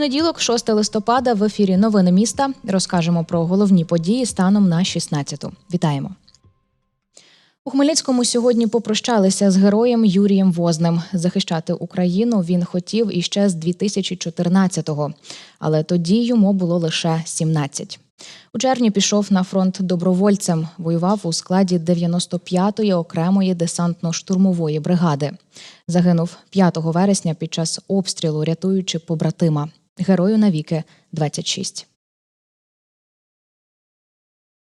Понеділок, 6 листопада, в ефірі Новини міста розкажемо про головні події станом на 16-ту. Вітаємо. У Хмельницькому сьогодні попрощалися з героєм Юрієм Возним. Захищати Україну він хотів іще з 2014-го, але тоді йому було лише 17. У червні пішов на фронт добровольцем, воював у складі 95-ї окремої десантно-штурмової бригади. Загинув 5 вересня під час обстрілу, рятуючи побратима. Герою навіки 26.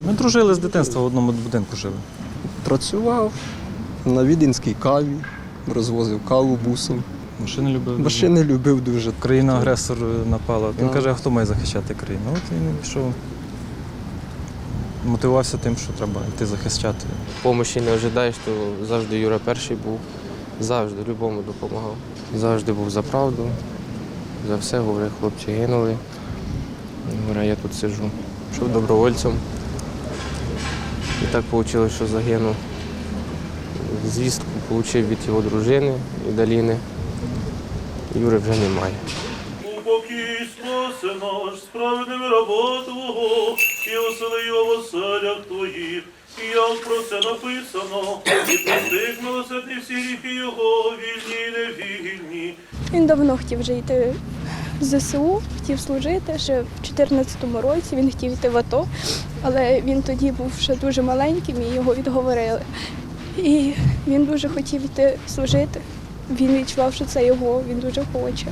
Ми дружили з дитинства в одному будинку жили. Працював на віденській каві, розвозив каву бусом. Машини любив. Машини любив дуже. Країна-агресор напала. Він Так. каже, а хто має захищати країну? От він пішов. Мотивувався тим, що треба йти захищати. Помощі не ожидаєш, то завжди Юра перший був. Завжди, любому допомагав. Завжди був за правду. За все говорив, хлопці гинули. Говорю, я тут сиджу. Пішов добровольцем. І так вийшло, що загинув. Звістку отримав від його дружини і Даліни. Юри вже немає. Упокій спаси наш, справедливим рабо Твого, і осели його в оселях Твоїх, і як про це написано, і простих милосердні всі гріхи його, вільні і невільні. Він давно хотів вже йти в ЗСУ, хотів служити. Ще в 2014 році він хотів йти в АТО, але він тоді був ще дуже маленьким і його відговорили. І він дуже хотів йти служити. Він відчував, що це його, він дуже хоче.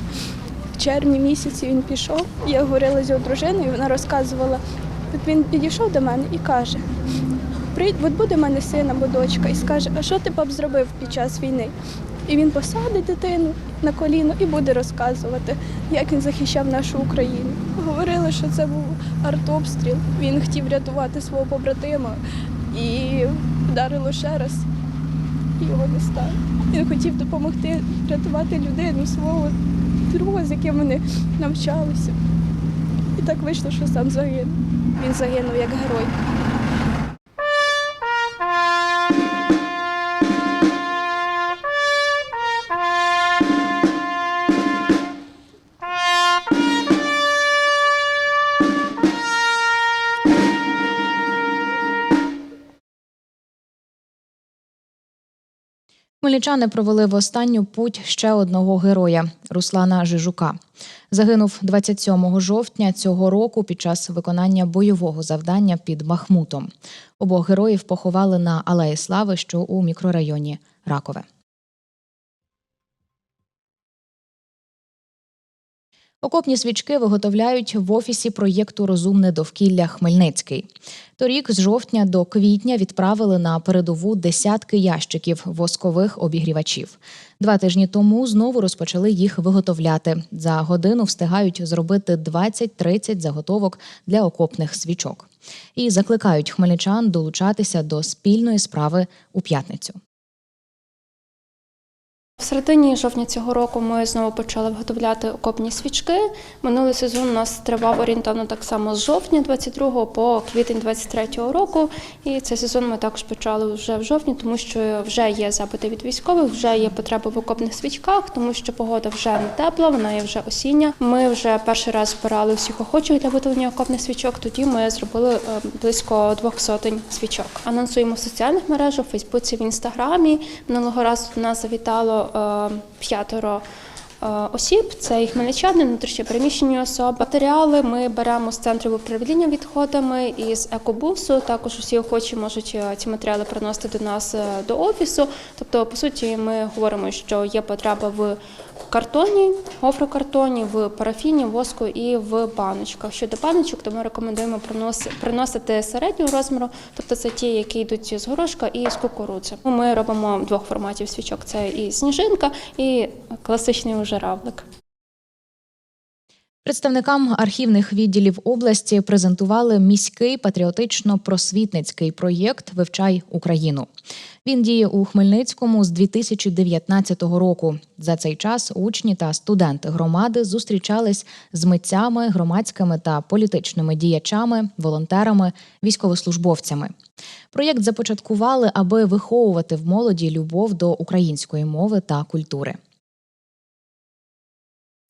В червні місяці він пішов. Я говорила з його дружиною, вона розказувала. От він підійшов до мене і каже: «Прийдь, от буде в мене син або дочка, і скаже, а що ти б зробив під час війни? І він посадить дитину на коліно і буде розказувати, як він захищав нашу Україну. Говорили, що це був артобстріл. Він хотів рятувати свого побратима і вдарило ще раз, його не стало. Він хотів допомогти рятувати людину, свого друга, з яким вони навчалися. І так вийшло, що сам загинув. Він загинув як герой. Хмельничани провели в останню путь ще одного героя Руслана Жижука. Загинув 27 жовтня цього року під час виконання бойового завдання під Бахмутом. Обох героїв поховали на Алеї Слави, що у мікрорайоні Ракове. Окопні свічки виготовляють в офісі проєкту Розумне довкілля Хмельницький. Торік з жовтня до квітня відправили на передову десятки ящиків воскових обігрівачів. Два тижні тому знову розпочали їх виготовляти. За годину встигають зробити 20-30 заготовок для окопних свічок. І закликають хмельничан долучатися до спільної справи у п'ятницю. Середині жовтня цього року ми знову почали виготовляти окопні свічки. Минулий сезон у нас тривав орієнтовно так само з жовтня 22 по квітень 23 року. І цей сезон ми також почали вже в жовтні, тому що вже є запити від військових, вже є потреба в окопних свічках, тому що погода вже не тепла, вона є вже осіння. Ми вже перший раз збирали всіх охочих для виготовлення окопних свічок. Тоді ми зробили е, близько двох сотень свічок. Анонсуємо в соціальних мережах, в Фейсбуці, в інстаграмі. Минулого разу до нас завітало п'ятеро е, осіб. Це і хмельничани, внутрішньо переміщені особи. Матеріали ми беремо з центру управління відходами і з екобусу. Також усі охочі можуть е, ці матеріали приносити до нас е, до офісу. Тобто, по суті, ми говоримо, що є потреба в картоні, гофрокартоні, в парафіні, воску і в баночках. Щодо баночок, то ми рекомендуємо приносити середнього розміру, тобто це ті, які йдуть з горошка і з кукурудзи. Ми робимо двох форматів свічок: це і сніжинка, і класичний уже равлик. Представникам архівних відділів області презентували міський патріотично-просвітницький проєкт Вивчай Україну. Він діє у Хмельницькому з 2019 року. За цей час учні та студенти громади зустрічались з митцями, громадськими та політичними діячами, волонтерами, військовослужбовцями. Проєкт започаткували, аби виховувати в молоді любов до української мови та культури.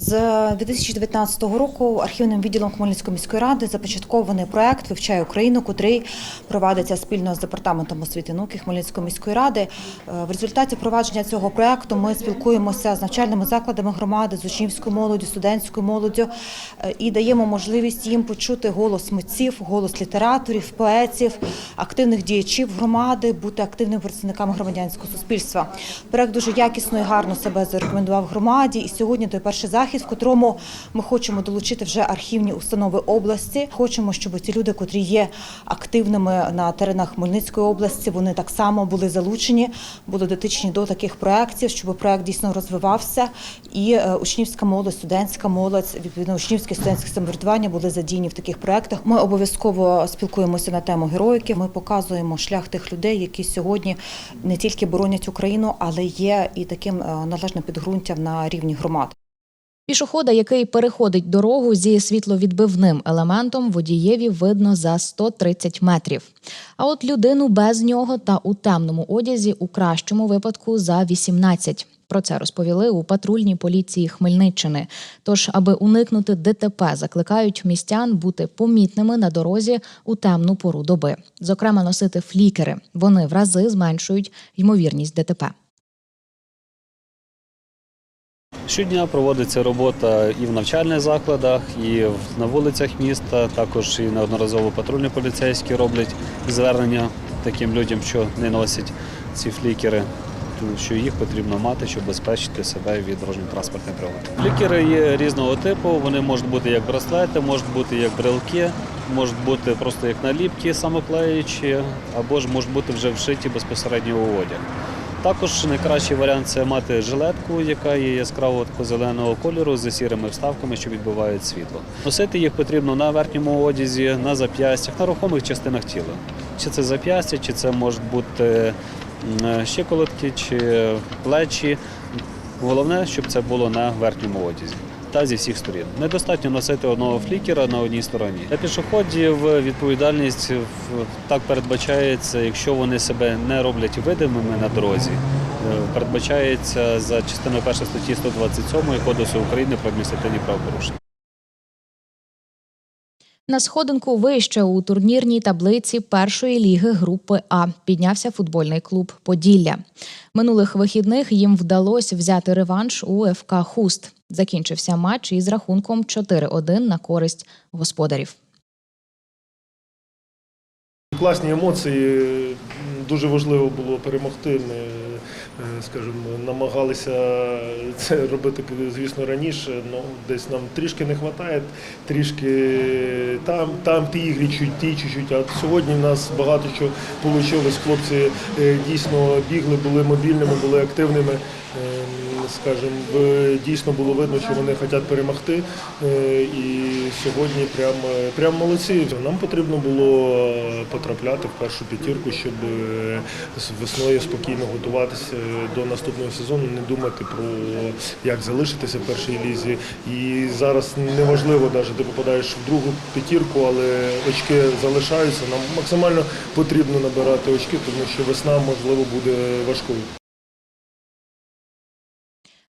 З 2019 року архівним відділом Хмельницької міської ради започаткований проект Вивчай Україну, котрий провадиться спільно з департаментом освіти і науки Хмельницької міської ради. Е, В результаті провадження цього проекту ми спілкуємося з навчальними закладами громади, з учнівською молоддю, студентською молоддю е, і даємо можливість їм почути голос митців, голос літераторів, поетів, активних діячів громади, бути активними представниками громадянського суспільства. Проект дуже якісно і гарно себе зарекомендував громаді. І сьогодні той перший захід, в котрому ми хочемо долучити вже архівні установи області. Хочемо, щоб ці люди, котрі є активними на теренах Хмельницької області, вони так само були залучені, були дотичні до таких проєктів, щоб проект дійсно розвивався. І е, учнівська молодь, студентська молодь, відповідно, учнівське студентське самоврядування були задіяні в таких проєктах. Ми обов'язково спілкуємося на тему героїки. Ми показуємо шлях тих людей, які сьогодні не тільки боронять Україну, але є і таким е, належним підґрунтям на рівні громад. Пішохода, який переходить дорогу зі світловідбивним елементом, водієві видно за 130 метрів. А от людину без нього та у темному одязі у кращому випадку за 18. Про це розповіли у патрульній поліції Хмельниччини. Тож, аби уникнути ДТП, закликають містян бути помітними на дорозі у темну пору доби. Зокрема, носити флікери. Вони в рази зменшують ймовірність ДТП. Щодня проводиться робота і в навчальних закладах, і на вулицях міста. Також і неодноразово патрульні поліцейські роблять звернення таким людям, що не носять ці флікери. Що їх потрібно мати, щоб безпечити себе від дорожньо-транспортних пригод. Флікери є різного типу. Вони можуть бути як браслети, можуть бути як брелки, можуть бути просто як наліпки самоклеючі, або ж можуть бути вже вшиті безпосередньо у одяг. Також найкращий варіант це мати жилетку, яка є яскраво зеленого кольору з сірими вставками, що відбивають світло. Носити їх потрібно на верхньому одязі, на зап'ястях, на рухомих частинах тіла. Чи це зап'ястя, чи це можуть бути м, щиколотки, чи плечі. Головне, щоб це було на верхньому одязі. Та зі всіх сторін. Недостатньо носити одного флікера на одній стороні. Для пішоходів відповідальність так передбачається, якщо вони себе не роблять видимими на дорозі. е, Передбачається за частиною 1 статті 127 Кодексу України про адміністративні правопорушення. На сходинку вище у турнірній таблиці першої ліги групи А піднявся футбольний клуб Поділля. Минулих вихідних їм вдалося взяти реванш у ФК Хуст. Закінчився матч із рахунком 4-1 на користь господарів. Класні емоції. Дуже важливо було перемогти. Ми, е, скажімо, намагалися це робити, звісно, раніше. Ну, десь нам трішки не вистачає, трішки там, там ті ігри чуть ті чуть-чуть. А сьогодні в нас багато що вийшло. Хлопці е, дійсно бігли, були мобільними, були активними. Скажімо, дійсно було видно, що вони хочуть перемогти. Е, І сьогодні прям, прям молодці. Нам потрібно було потрапляти в першу п'ятірку, щоб е, весною спокійно готуватися до наступного сезону, не думати про як залишитися в першій лізі. І зараз неважливо, навіть ти попадаєш в другу п'ятірку, але очки залишаються. Нам максимально потрібно набирати очки, тому що весна можливо буде важкою.